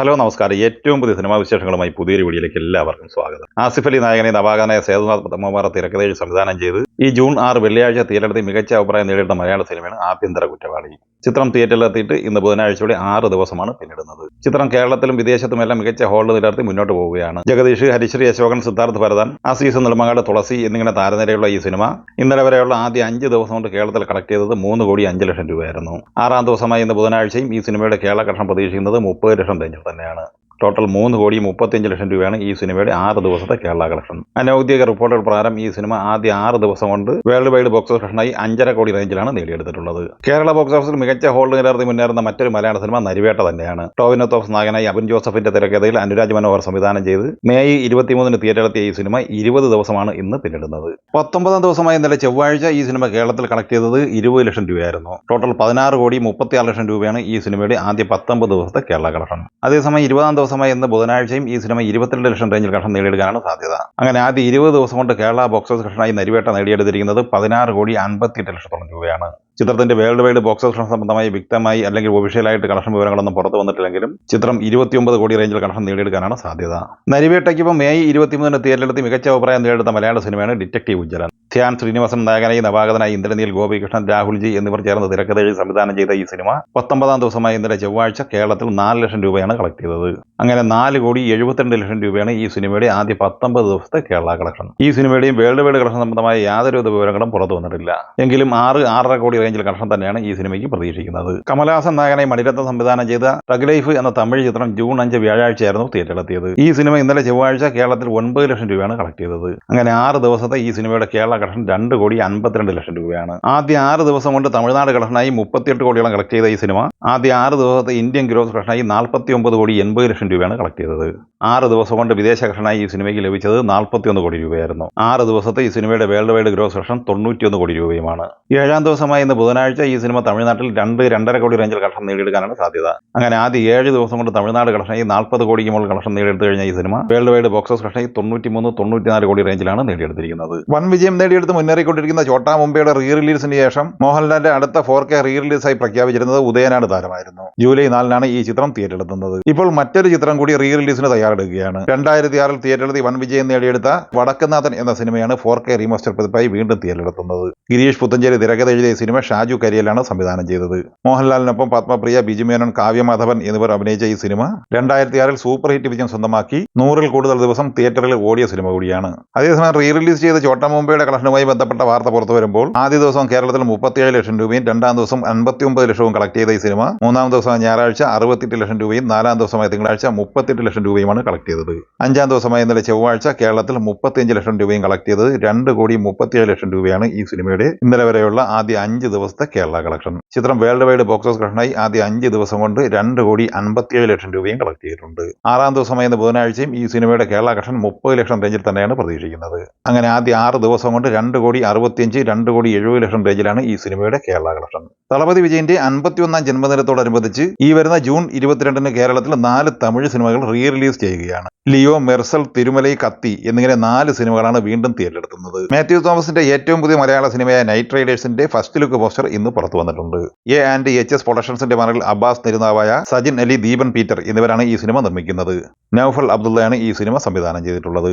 Hello നമസ്കാരം. ഏറ്റവും പുതിയ സിനിമാ വിശേഷങ്ങളുമായി പുതിയൊരു വീഡിയോയിലേക്ക് എല്ലാവർക്കും സ്വാഗതം. ആസിഫ് അലി നായകനെ നവാഗനായ സേതുനാഥ് പത്മകുമാർ തിരക്കഥയിൽ സംവിധാനം ചെയ്ത് ഈ ജൂൺ ആറ് വെള്ളിയാഴ്ച തീരടത്തി മികച്ച അഭിപ്രായം നേടിയിട്ടുള്ള മലയാള സിനിമയാണ് ആഭ്യന്തര കുറ്റവാളി. ചിത്രം തിയേറ്ററിലെത്തിയിട്ട് ഇന്ന് ബുധനാഴ്ചയോടെ ആറ് ദിവസമാണ് പിന്നിടുന്നത്. ചിത്രം കേരളത്തിലും വിദേശത്തും എല്ലാം മികച്ച ഹോളിൽ നിലർത്തി മുന്നോട്ട് പോവുകയാണ്. ജഗദീഷ് ഹരിശ്രീ അശോകൻ സിദ്ധാർത്ഥ് ഭരതൻ അസീസ് നെടുമങ്ങാട് തുളസി എന്നിങ്ങനെ താരനിരയുള്ള ഈ സിനിമ ഇന്നലെ വരെയുള്ള ആദ്യ അഞ്ച് ദിവസം കൊണ്ട് കേരളത്തിൽ കളക്ട് ചെയ്തത് മൂന്ന് കോടി അഞ്ച് ലക്ഷം രൂപയായിരുന്നു. ആറാം ദിവസമായി ഇന്ന് ബുധനാഴ്ചയും ഈ സിനിമയുടെ കേരള കഷ്ണം പ്രതീക്ഷിക്കുന്നത് മുപ്പത് ലക്ഷം റേഞ്ചിൽ തന്നെയാണ്. ടോട്ടൽ മൂന്ന് കോടി മുപ്പത്തിയഞ്ച് ലക്ഷം രൂപയാണ് ഈ സിനിമയുടെ ആറ് ദിവസത്തെ കേരള കളക്ഷൻ. അനൗദ്യോഗിക റിപ്പോർട്ടുകൾ പ്രകാരം ഈ സിനിമ ആദ്യ ആറ് ദിവസം കൊണ്ട് വേൾഡ് വൈഡ് ബോക്സ് ഓഫീസായി അഞ്ചര കോടി റേഞ്ചിലാണ് നേടിയെടുത്തിട്ടുള്ളത്. കേരള ബോക്സ് ഓഫീസിൽ മികച്ച ഹോൾഡ് നിലനിർത്തി മുന്നേറുന്ന മറ്റൊരു മലയാള സിനിമ നരിവേട്ട തന്നെയാണ്. ടോവിനോ തോമസ് നായകനായി അബിൻ ജോസഫിന്റെ തിരക്കഥയിൽ അനുരാജ് മനോഹർ സംവിധാനം ചെയ്ത് മെയ് ഇരുപത്തിമൂന്നിന് തിയേറ്ററിലെത്തിയ ഈ സിനിമ ഇരുപത് ദിവസമാണ് ഇന്ന് പിന്നിടുന്നത്. പത്തൊമ്പതാം ദിവസമായി ഇന്നലെ ചൊവ്വാഴ്ച ഈ സിനിമ കേരളത്തിൽ കളക്ട് ചെയ്തത് ഇരുപത് ലക്ഷം രൂപയായിരുന്നു. ടോട്ടൽ പതിനാറ് കോടി മുപ്പത്തിയാറ് ലക്ഷം രൂപയാണ് ഈ സിനിമയുടെ ആദ്യ പത്തൊമ്പത് ദിവസത്തെ കേരള കളക്ഷൻ. അതേസമയം ഇരുപതാം ദിവസമായി ഇന്ന് ബുധനാഴ്ചയും ഈ സിനിമ ഇരുപത്തിരണ്ട് ലക്ഷം റേഞ്ചിൽ കളക്ഷൻ നേടിയെടുക്കാനാണ് സാധ്യത. അങ്ങനെ ആദ്യ ഇരുപത് ദിവസം കൊണ്ട് കേരള ബോക്സ് ഓഫീസ് കളക്ഷനായി നരിവേട്ട നേടിയെടുത്തിരിക്കുന്നത് പതിനാറ് കോടി അൻപത്തിയെട്ട് ലക്ഷത്തോളം രൂപയാണ്. ചിത്രത്തിന്റെ വേൾഡ് വൈഡ് ബോക്സ് ഓഫീസ് സംബന്ധമായി വ്യക്തമായി അല്ലെങ്കിൽ ഒഫീഷ്യലായിട്ട് കളക്ഷൻ വിവരങ്ങളൊന്നും പുറത്തു വന്നിട്ടില്ലെങ്കിലും ചിത്രം ഇരുപത്തിയൊമ്പത് കോടി റേഞ്ചിൽ കളക്ഷൻ നേടിയെടുക്കാനാണ് സാധ്യത. നരിവേട്ടയ്ക്കിപ്പോൾ മെയ് ഇരുപത്തിമൂന്നിന് തിയേറ്ററിലെത്തി മികച്ച അഭിപ്രായം നേടുന്ന മലയാള സിനിമയാണ് ഡിറ്റക്റ്റീവ് ഉജ്ജലൻ ധ്യാൻ ശ്രീനിവാസൻ നായകനായി നവാഗതനായി ഇന്ദ്രനീൽ ഗോപികൃഷ്ണൻ രാഹുൽജി എന്നിവർ ചേർന്ന് തിരക്കഥ എഴുതി സംവിധാനം ചെയ്ത ഈ സിനിമ പത്തൊമ്പതാം ദിവസമായ ഇന്നലെ ചൊവ്വാഴ്ച കേരളത്തിൽ നാല് ലക്ഷം രൂപയാണ് കളക്ട് ചെയ്തത്. അങ്ങനെ നാല് കോടി എഴുപത്തിരണ്ട് ലക്ഷം രൂപയാണ് ഈ സിനിമയുടെ ആദ്യ പത്തൊമ്പത് ദിവസത്തെ കേരള കളക്ഷൻ. ഈ സിനിമയുടെയും വേൾഡ് വൈഡ് കളക്ഷൻ സംബന്ധമായ യാതൊരു വിവരങ്ങളും പുറത്തു വന്നിട്ടില്ല. എങ്കിലും ആറ് ആറര കോടി റേഞ്ചിൽ കളക്ഷൻ തന്നെയാണ് ഈ സിനിമയ്ക്ക് പ്രതീക്ഷിക്കുന്നത്. കമലഹാസൻ നായകനായി മണിരത്നം സംവിധാനം ചെയ്ത ടഗ് ലൈഫ് എന്ന തമിഴ് ചിത്രം ജൂൺ അഞ്ച് വ്യാഴാഴ്ചയായിരുന്നു തിയേറ്ററിലെത്തിയത്. ഈ സിനിമ ഇന്നലെ ചൊവ്വാഴ്ച കേരളത്തിൽ ഒൻപത് ലക്ഷം രൂപയാണ് കളക്ട് ചെയ്തത്. അങ്ങനെ ആറ് ദിവസത്തെ ഈ സിനിമയുടെ കേരള കളക്ഷൻ രണ്ട് കോടി അൻപത്തിരണ്ട് ലക്ഷം രൂപയാണ്. ആദ്യ ആറ് ദിവസം കൊണ്ട് തമിഴ്നാട് കളക്ഷനായി മുപ്പത്തിയെട്ട് കോടിയോളം കളക്ട് ചെയ്ത ഈ സിനിമ ആദ്യ ആറ് ദിവസത്തെ ഇന്ത്യൻ ഗ്രോസ് കളക്ഷനായി നാൽപ്പത്തി ഒമ്പത് കോടി എൺപത് ലക്ഷം രൂപയാണ് കളക്ട് ചെയ്തത്. ആറ് ദിവസം കൊണ്ട് വിദേശ കളക്ഷനായി ഈ സിനിമയ്ക്ക് ലഭിച്ചത് നാൽപ്പത്തിയൊന്ന് കോടി രൂപയായിരുന്നു. ആറ് ദിവസത്തെ ഈ സിനിമയുടെ വേൾഡ് വൈഡ് ഗ്രോസ് കളക്ഷൻ തൊണ്ണൂറ്റിയൊന്ന് കോടി രൂപയുമാണ്. ഏഴാം ദിവസമായ ഇന്ന് ബുധനാഴ്ച ഈ സിനിമ തമിഴ്നാട്ടിൽ രണ്ട് രണ്ടര കോടി റേഞ്ചിൽ കളക്ഷൻ നേടിയെടുക്കാനാണ് സാധ്യത. അങ്ങനെ ആദ്യ ഏഴ് ദിവസം കൊണ്ട് തമിഴ്നാട് കളക്ഷനായി നാൽപ്പത് കോടിക്ക് മുകളിൽ കളക്ഷൻ നേടിയെടുത്തു കഴിഞ്ഞ ഈ സിനിമ വേൾഡ് വൈഡ് ബോക്സസ് കളക്ഷനായി തൊണ്ണൂറ്റിമൂന്ന് തൊണ്ണൂറ്റിനാല് കോടി റേഞ്ചിലാണ് നേടിയെടുത്തിരിക്കുന്നത്. വൻ വിജയം നേടിയെടുത്ത് മുന്നേറിക്കൊണ്ടിരിക്കുന്ന ചോട്ടാ മുംബൈയുടെ റീ റിലീസിന് ശേഷം മോഹൻലാലിന്റെ അടുത്ത ഫോർ കെ റീ റിലീസായി പ്രഖ്യാപിച്ചിരുന്നത് ഉദയനാട് താരമായിരുന്നു ജൂലൈ നാലിനാണ് ഈ ചിത്രം തിയേറ്ററിലെത്തുന്നത്. ഇപ്പോൾ മറ്റൊരു ചിത്രം കൂടി റീ റിലീസിന് തയ്യാറെടുക്കുകയാണ്. രണ്ടായിരത്തി ആറിൽ തിയേറ്ററിലെത്തി വൻ വിജയം നേടിയെടുത്ത വടക്കനാഥൻ എന്ന സിനിമയാണ് ഫോർ കെ റീമാസ്റ്റർ പതിപ്പായി വീണ്ടും തിയേറ്ററിലെത്തുന്നത്. ഗിരീഷ് പുത്തഞ്ചേരി തിരക്കഥ എഴുതിയ സിനിമ ഷാജു കരിയലാണ് സംവിധാനം ചെയ്തത്. മോഹൻലാലിനൊപ്പം പത്മപ്രിയ ബിജുമേനോൻ കാവ്യമാധവൻ എന്നിവർ അഭിനയിച്ച ഈ സിനിമ രണ്ടായിരത്തി ആറിൽ സൂപ്പർ ഹിറ്റ് വിജയം സ്വന്തമാക്കി നൂറിൽ കൂടുതൽ ദിവസം തിയേറ്ററിൽ ഓടിയ സിനിമ കൂടിയാണ്. അതേസമയം റീ റിലീസ് ചെയ്ത ചോട്ടാ മുംബൈയുടെ കളക്ഷനുമായി ബന്ധപ്പെട്ട വാർത്ത പുറത്തു വരുമ്പോൾ ആദ്യ ദിവസം കേരളത്തിൽ മുപ്പത്തിയേഴ് ലക്ഷം രൂപയും രണ്ടാം ദിവസം അൻപത്തി ലക്ഷവും കളക്ട് ചെയ്ത ഈ സിനിമ മൂന്നാം ദിവസം ഞായറാഴ്ച അറുപത്തെട്ട് ലക്ഷം രൂപയും നാലാം ദിവസമായ തിങ്കളാഴ്ച മുപ്പത്തെട്ട് ലക്ഷം രൂപയുമാണ് കളക്ട് ചെയ്തത്. അഞ്ചാം ദിവസമായ ഇന്നലെ ചൊവ്വാഴ്ച കേരളത്തിൽ മുപ്പത്തിയഞ്ച് ലക്ഷം രൂപയും കളക്ട് ചെയ്തത് രണ്ട് കോടി മുപ്പത്തിയേഴ് ലക്ഷം രൂപയാണ് ഈ സിനിമയുടെ ഇന്നലെ വരെയുള്ള ആദ്യ അഞ്ച് ദിവസത്തെ കേരള കളക്ഷൻ ചിത്രം വേൾഡ് വൈഡ് ബോക്സ് ഓഫീസ് കളക്ഷനായി ആദ്യ അഞ്ച് ദിവസം കൊണ്ട് രണ്ട് കോടി അൻപത്തിയേഴ് ലക്ഷം രൂപയും കളക്ട് ചെയ്തിട്ടുണ്ട്. ആറാം ദിവസമായ ഇന്ന് ബുധനാഴ്ചയും ഈ സിനിമയുടെ കേരള കളക്ഷൻ മുപ്പത് ലക്ഷം റേഞ്ചിൽ തന്നെയാണ് പ്രതീക്ഷിക്കുന്നത്. അങ്ങനെ ആദ്യ ആറ് ദിവസം കൊണ്ട് രണ്ട് കോടി അറുപത്തിയഞ്ച് രണ്ട് കോടി എഴുപത് ലക്ഷം റേഞ്ചിലാണ് ഈ സിനിമയുടെ കേരള കളക്ഷൻ തളപതി വിജയന്റെ അൻപത്തിയൊന്നാം ജന്മദിനത്തോടനുബന്ധിച്ച് ഈ വരുന്ന ജൂൺ ഇരുപത്തിരണ്ടിന് കേരളത്തിൽ നാല് തമിഴ് സിനിമകൾ റീ റിലീസ് ചെയ്യുകയാണ്. ലിയോ മെർസൽ തിരുമലൈ കത്തി എന്നിങ്ങനെ നാല് സിനിമകളാണ് വീണ്ടും തിയേറ്ററെടുക്കുന്നത് മാത്യു തോമസിന്റെ ഏറ്റവും പുതിയ മലയാള സിനിമയായ നൈറ്റ് റൈഡേഴ്സിന്റെ ഫസ്റ്റ് ലുക്ക് പോസ്റ്റർ ഇന്ന് പുറത്തു വന്നിട്ടുണ്ട്. എ ആൻഡ് എച്ച് എസ് പ്രൊഡക്ഷൻസിന്റെ മറവിൽ അബ്ബാസ് നിരുന്നാവായ സജിൻ അലി ദീപൻ പീറ്റർ എന്നിവരാണ് ഈ സിനിമ നിർമ്മിക്കുന്നത്. നൌഫൽ അബ്ദുള്ളയാണ് ഈ സിനിമ സംവിധാനം ചെയ്തിട്ടുള്ളത്.